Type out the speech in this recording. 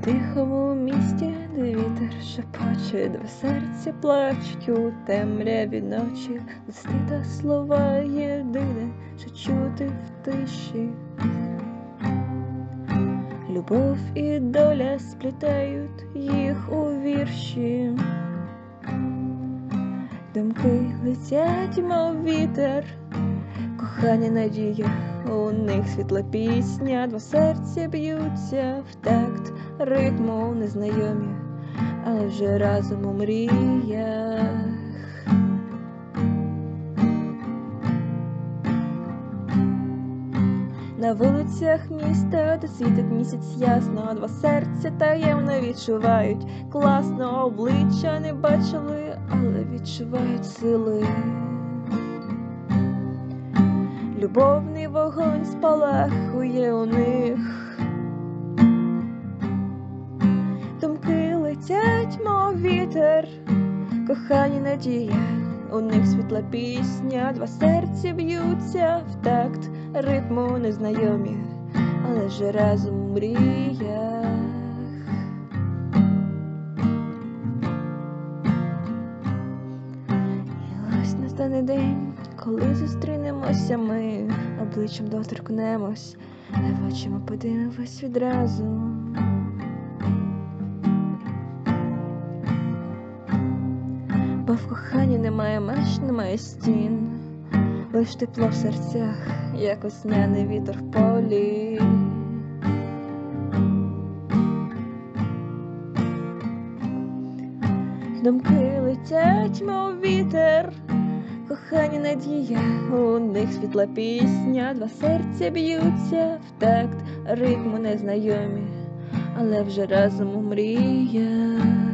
тихому місті, де вітер шепоче, два серця плачуть у темряві ночі, листи та слова єдине, що чути в тиші. Любов і доля сплітають їх у вірші. Думки летять, мов вітер, кохання надія, у них світла пісня, два серця б'ються в такт ритму незнайомі, але вже разом у мріях. На вулицях міста, де світить місяць ясно, два серця таємно відчувають класно, обличчя не бачили, але відчувають сили. Любовний вогонь спалахує у них. Думки летять, мов вітер, кохані надія, у них світла пісня, два серця б'ються в такт ритму незнайомі, але вже разом у мріях. І ось настане день, коли зустрінемося ми, обличчям доторкнемось, а в очі ми подивимось відразу. Бо в коханні немає меж, немає стін, лиш тепло в серцях, як осняний вітер в полі. Думки летять, мов вітер, кохані надія, у них світла пісня, два серця б'ються в такт ритму незнайомі, але вже разом у мріях.